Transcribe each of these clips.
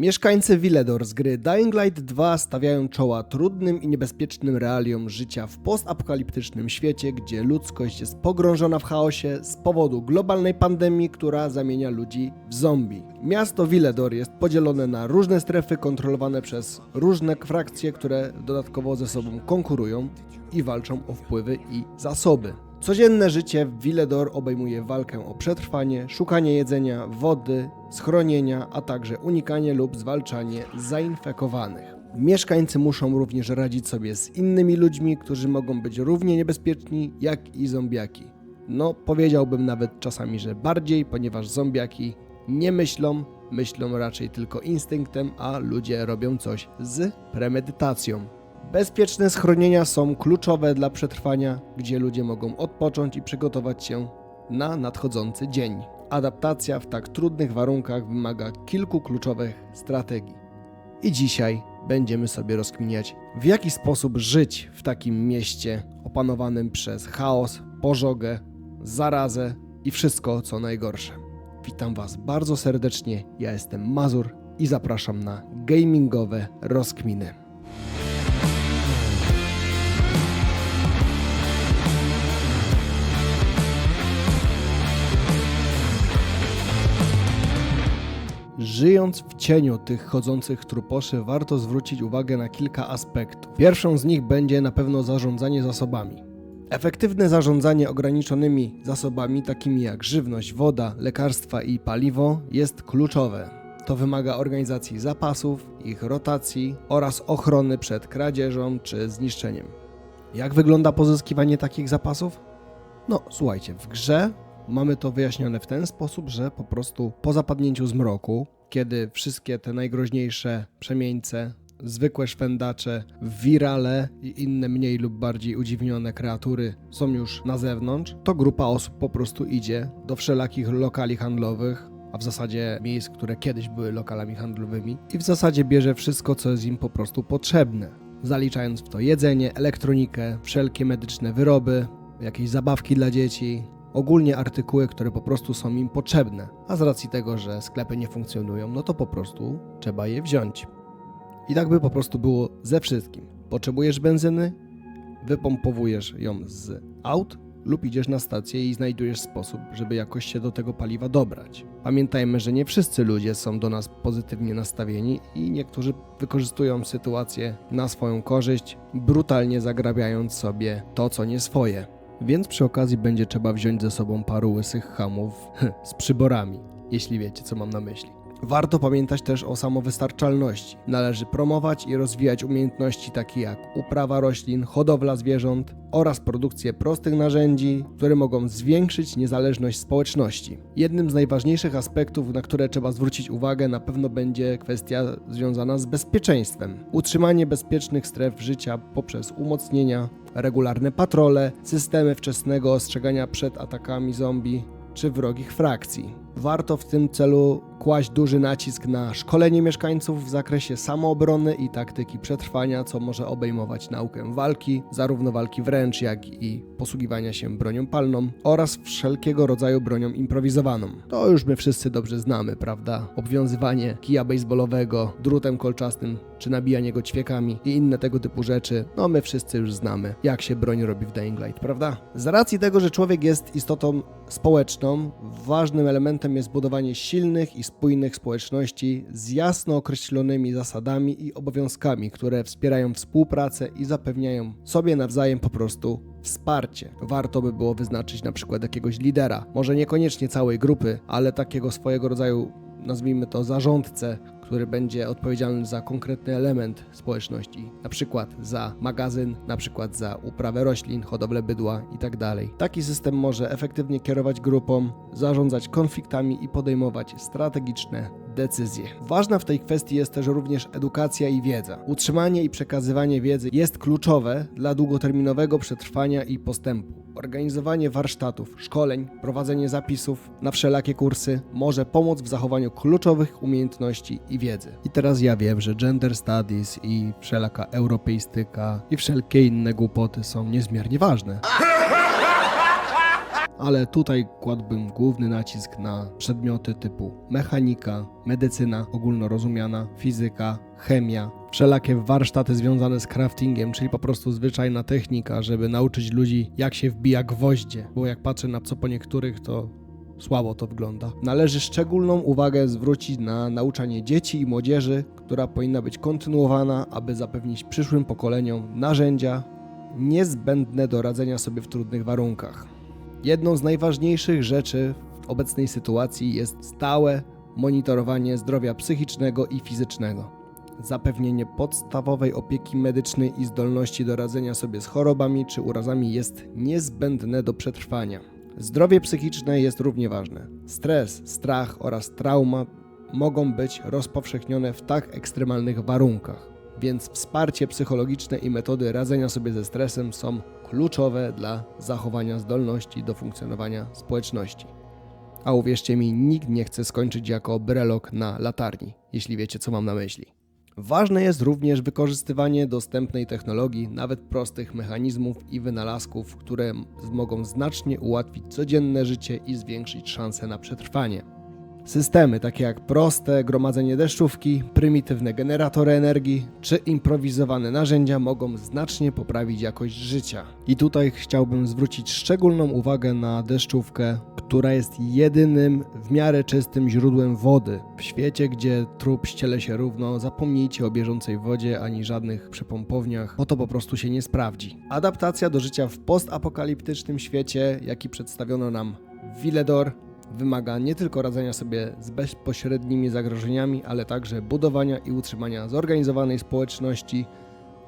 Mieszkańcy Villedor z gry Dying Light 2 stawiają czoła trudnym i niebezpiecznym realiom życia w postapokaliptycznym świecie, gdzie ludzkość jest pogrążona w chaosie z powodu globalnej pandemii, która zamienia ludzi w zombie. Miasto Villedor jest podzielone na różne strefy kontrolowane przez różne frakcje, które dodatkowo ze sobą konkurują i walczą o wpływy i zasoby. Codzienne życie w Villedor obejmuje walkę o przetrwanie, szukanie jedzenia, wody, schronienia, a także unikanie lub zwalczanie zainfekowanych. Mieszkańcy muszą również radzić sobie z innymi ludźmi, którzy mogą być równie niebezpieczni jak i zombiaki. No, powiedziałbym nawet czasami, że bardziej, ponieważ zombiaki nie myślą, myślą raczej tylko instynktem, a ludzie robią coś z premedytacją. Bezpieczne schronienia są kluczowe dla przetrwania, gdzie ludzie mogą odpocząć i przygotować się na nadchodzący dzień. Adaptacja w tak trudnych warunkach wymaga kilku kluczowych strategii. I dzisiaj będziemy sobie rozkminiać, w jaki sposób żyć w takim mieście opanowanym przez chaos, pożogę, zarazę i wszystko co najgorsze. Witam Was bardzo serdecznie, ja jestem Mazur i zapraszam na gamingowe rozkminy. Żyjąc w cieniu tych chodzących truposzy, warto zwrócić uwagę na kilka aspektów. Pierwszą z nich będzie na pewno zarządzanie zasobami. Efektywne zarządzanie ograniczonymi zasobami, takimi jak żywność, woda, lekarstwa i paliwo, jest kluczowe. To wymaga organizacji zapasów, ich rotacji oraz ochrony przed kradzieżą czy zniszczeniem. Jak wygląda pozyskiwanie takich zapasów? No, słuchajcie, w grze mamy to wyjaśnione w ten sposób, że po prostu po zapadnięciu zmroku, kiedy wszystkie te najgroźniejsze przemieńce, zwykłe szwendacze, wirale i inne mniej lub bardziej udziwnione kreatury są już na zewnątrz, to grupa osób po prostu idzie do wszelakich lokali handlowych, a w zasadzie miejsc, które kiedyś były lokalami handlowymi i w zasadzie bierze wszystko, co jest im po prostu potrzebne. Zaliczając w to jedzenie, elektronikę, wszelkie medyczne wyroby, jakieś zabawki dla dzieci, ogólnie artykuły, które po prostu są im potrzebne, a z racji tego, że sklepy nie funkcjonują, no to po prostu trzeba je wziąć. I tak by po prostu było ze wszystkim. Potrzebujesz benzyny, wypompowujesz ją z aut lub idziesz na stację i znajdujesz sposób, żeby jakoś się do tego paliwa dobrać. Pamiętajmy, że nie wszyscy ludzie są do nas pozytywnie nastawieni i niektórzy wykorzystują sytuację na swoją korzyść, brutalnie zagrabiając sobie to, co nie swoje. Więc przy okazji będzie trzeba wziąć ze sobą paru łysych hamów z przyborami, jeśli wiecie, co mam na myśli. Warto pamiętać też o samowystarczalności. Należy promować i rozwijać umiejętności takie jak uprawa roślin, hodowla zwierząt oraz produkcję prostych narzędzi, które mogą zwiększyć niezależność społeczności. Jednym z najważniejszych aspektów, na które trzeba zwrócić uwagę, na pewno będzie kwestia związana z bezpieczeństwem. Utrzymanie bezpiecznych stref życia poprzez umocnienia, regularne patrole, systemy wczesnego ostrzegania przed atakami zombie czy wrogich frakcji. Warto w tym celu kłaść duży nacisk na szkolenie mieszkańców w zakresie samoobrony i taktyki przetrwania, co może obejmować naukę walki, zarówno walki wręcz, jak i posługiwania się bronią palną oraz wszelkiego rodzaju bronią improwizowaną. To już my wszyscy dobrze znamy, prawda? Obwiązywanie kija baseballowego drutem kolczastym czy nabijanie go ćwiekami i inne tego typu rzeczy, no my wszyscy już znamy, jak się broń robi w Dying Light, prawda? Z racji tego, że człowiek jest istotą społeczną, ważnym elementem jest budowanie silnych i spójnych społeczności z jasno określonymi zasadami i obowiązkami, które wspierają współpracę i zapewniają sobie nawzajem po prostu wsparcie. Warto by było wyznaczyć na przykład jakiegoś lidera, może niekoniecznie całej grupy, ale takiego swojego rodzaju, nazwijmy to zarządcę, który będzie odpowiedzialny za konkretny element społeczności, na przykład za magazyn, na przykład za uprawę roślin, hodowlę bydła itd. Taki system może efektywnie kierować grupą, zarządzać konfliktami i podejmować strategiczne decyzje. Ważna w tej kwestii jest też również edukacja i wiedza. Utrzymanie i przekazywanie wiedzy jest kluczowe dla długoterminowego przetrwania i postępu. Organizowanie warsztatów, szkoleń, prowadzenie zapisów na wszelakie kursy może pomóc w zachowaniu kluczowych umiejętności i wiedzy. I teraz ja wiem, że gender studies i wszelaka europeistyka i wszelkie inne głupoty są niezmiernie ważne. ale tutaj kładłbym główny nacisk na przedmioty typu mechanika, medycyna ogólnorozumiana, fizyka, chemia, wszelakie warsztaty związane z craftingiem, czyli po prostu zwyczajna technika, żeby nauczyć ludzi jak się wbija gwoździe, bo jak patrzę na co po niektórych to słabo to wygląda. Należy szczególną uwagę zwrócić na nauczanie dzieci i młodzieży, która powinna być kontynuowana, aby zapewnić przyszłym pokoleniom narzędzia niezbędne do radzenia sobie w trudnych warunkach. Jedną z najważniejszych rzeczy w obecnej sytuacji jest stałe monitorowanie zdrowia psychicznego i fizycznego. Zapewnienie podstawowej opieki medycznej i zdolności do radzenia sobie z chorobami czy urazami jest niezbędne do przetrwania. Zdrowie psychiczne jest równie ważne. Stres, strach oraz trauma mogą być rozpowszechnione w tak ekstremalnych warunkach, więc wsparcie psychologiczne i metody radzenia sobie ze stresem są kluczowe dla zachowania zdolności do funkcjonowania społeczności. A uwierzcie mi, nikt nie chce skończyć jako brelok na latarni, jeśli wiecie co mam na myśli. Ważne jest również wykorzystywanie dostępnej technologii, nawet prostych mechanizmów i wynalazków, które mogą znacznie ułatwić codzienne życie i zwiększyć szanse na przetrwanie. Systemy takie jak proste gromadzenie deszczówki, prymitywne generatory energii czy improwizowane narzędzia mogą znacznie poprawić jakość życia. I tutaj chciałbym zwrócić szczególną uwagę na deszczówkę, która jest jedynym w miarę czystym źródłem wody. W świecie, gdzie trup ściele się równo, zapomnijcie o bieżącej wodzie ani żadnych przepompowniach, bo to po prostu się nie sprawdzi. Adaptacja do życia w postapokaliptycznym świecie, jaki przedstawiono nam w Villedor, wymaga nie tylko radzenia sobie z bezpośrednimi zagrożeniami, ale także budowania i utrzymania zorganizowanej społeczności,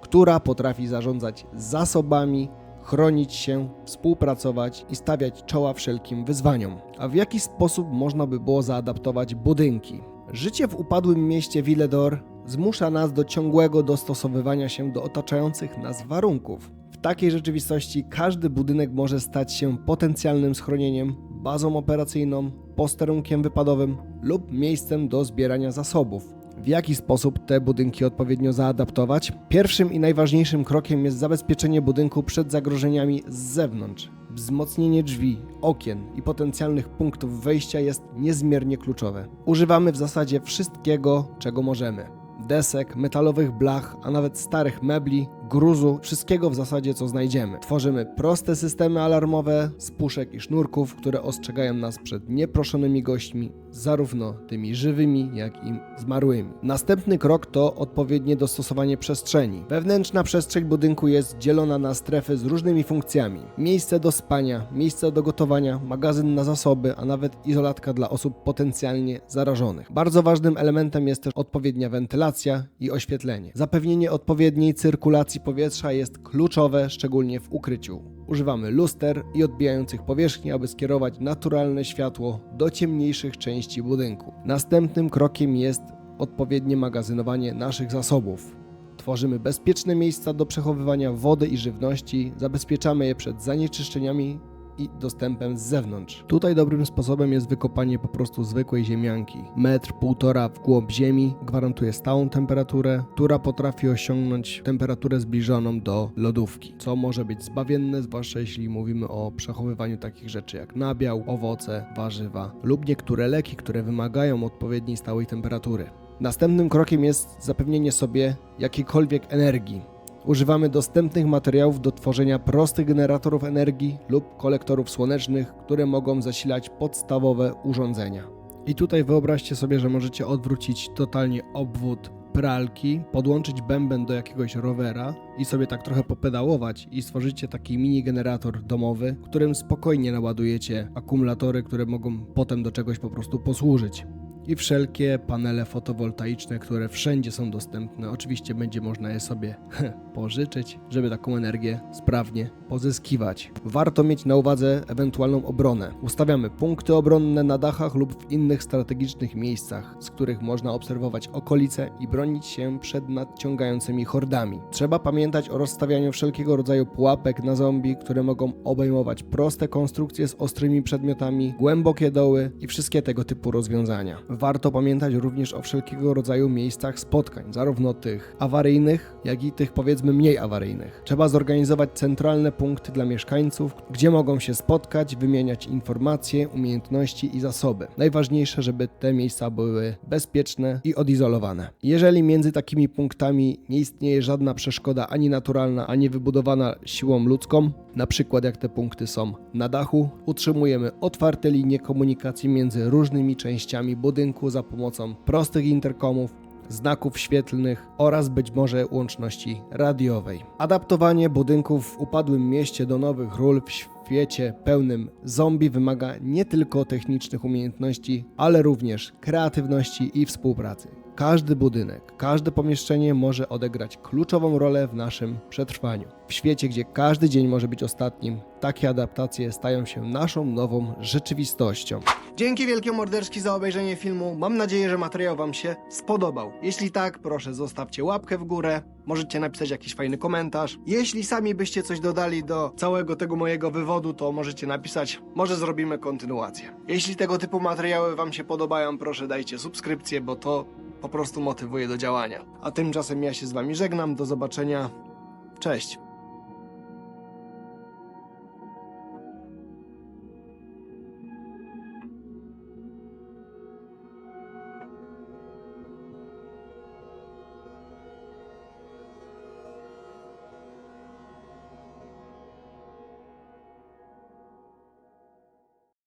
która potrafi zarządzać zasobami, chronić się, współpracować i stawiać czoła wszelkim wyzwaniom. A w jaki sposób można by było zaadaptować budynki? Życie w upadłym mieście Villedor zmusza nas do ciągłego dostosowywania się do otaczających nas warunków. Takiej rzeczywistości każdy budynek może stać się potencjalnym schronieniem, bazą operacyjną, posterunkiem wypadowym lub miejscem do zbierania zasobów. W jaki sposób te budynki odpowiednio zaadaptować? Pierwszym i najważniejszym krokiem jest zabezpieczenie budynku przed zagrożeniami z zewnątrz. Wzmocnienie drzwi, okien i potencjalnych punktów wejścia jest niezmiernie kluczowe. Używamy w zasadzie wszystkiego, czego możemy. Desek, metalowych blach, a nawet starych mebli, gruzu, wszystkiego w zasadzie co znajdziemy. Tworzymy proste systemy alarmowe z puszek i sznurków, które ostrzegają nas przed nieproszonymi gośćmi, zarówno tymi żywymi, jak i zmarłymi. Następny krok to odpowiednie dostosowanie przestrzeni. Wewnętrzna przestrzeń budynku jest dzielona na strefy z różnymi funkcjami. Miejsce do spania, miejsce do gotowania, magazyn na zasoby, a nawet izolatka dla osób potencjalnie zarażonych. Bardzo ważnym elementem jest też odpowiednia wentylacja i oświetlenie. Zapewnienie odpowiedniej cyrkulacji powietrza jest kluczowe, szczególnie w ukryciu. Używamy luster i odbijających powierzchni, aby skierować naturalne światło do ciemniejszych części budynku. Następnym krokiem jest odpowiednie magazynowanie naszych zasobów. Tworzymy bezpieczne miejsca do przechowywania wody i żywności, zabezpieczamy je przed zanieczyszczeniami i dostępem z zewnątrz. Tutaj dobrym sposobem jest wykopanie po prostu zwykłej ziemianki. Metr, półtora w głąb ziemi gwarantuje stałą temperaturę, która potrafi osiągnąć temperaturę zbliżoną do lodówki, co może być zbawienne, zwłaszcza jeśli mówimy o przechowywaniu takich rzeczy jak nabiał, owoce, warzywa lub niektóre leki, które wymagają odpowiedniej stałej temperatury. Następnym krokiem jest zapewnienie sobie jakiejkolwiek energii. Używamy dostępnych materiałów do tworzenia prostych generatorów energii lub kolektorów słonecznych, które mogą zasilać podstawowe urządzenia. I tutaj wyobraźcie sobie, że możecie odwrócić totalnie obwód pralki, podłączyć bęben do jakiegoś rowera i sobie tak trochę popedałować i stworzycie taki mini generator domowy, którym spokojnie naładujecie akumulatory, które mogą potem do czegoś po prostu posłużyć i wszelkie panele fotowoltaiczne, które wszędzie są dostępne. Oczywiście będzie można je sobie pożyczyć, żeby taką energię sprawnie pozyskiwać. Warto mieć na uwadze ewentualną obronę. Ustawiamy punkty obronne na dachach lub w innych strategicznych miejscach, z których można obserwować okolice i bronić się przed nadciągającymi hordami. Trzeba pamiętać o rozstawianiu wszelkiego rodzaju pułapek na zombie, które mogą obejmować proste konstrukcje z ostrymi przedmiotami, głębokie doły i wszystkie tego typu rozwiązania. Warto pamiętać również o wszelkiego rodzaju miejscach spotkań, zarówno tych awaryjnych, jak i tych powiedzmy mniej awaryjnych. Trzeba zorganizować centralne punkty dla mieszkańców, gdzie mogą się spotkać, wymieniać informacje, umiejętności i zasoby. Najważniejsze, żeby te miejsca były bezpieczne i odizolowane. Jeżeli między takimi punktami nie istnieje żadna przeszkoda ani naturalna, ani wybudowana siłą ludzką, na przykład jak te punkty są na dachu, utrzymujemy otwarte linie komunikacji między różnymi częściami budynku za pomocą prostych interkomów, znaków świetlnych oraz być może łączności radiowej. Adaptowanie budynków w upadłym mieście do nowych ról w świecie pełnym zombie wymaga nie tylko technicznych umiejętności, ale również kreatywności i współpracy. Każdy budynek, każde pomieszczenie może odegrać kluczową rolę w naszym przetrwaniu. W świecie, gdzie każdy dzień może być ostatnim, takie adaptacje stają się naszą nową rzeczywistością. Dzięki wielkie morderski za obejrzenie filmu. Mam nadzieję, że materiał Wam się spodobał. Jeśli tak, proszę zostawcie łapkę w górę. Możecie napisać jakiś fajny komentarz. Jeśli sami byście coś dodali do całego tego mojego wywodu, to możecie napisać. Może zrobimy kontynuację. Jeśli tego typu materiały Wam się podobają, proszę dajcie subskrypcję, bo to po prostu motywuje do działania. A tymczasem ja się z Wami żegnam. Do zobaczenia. Cześć.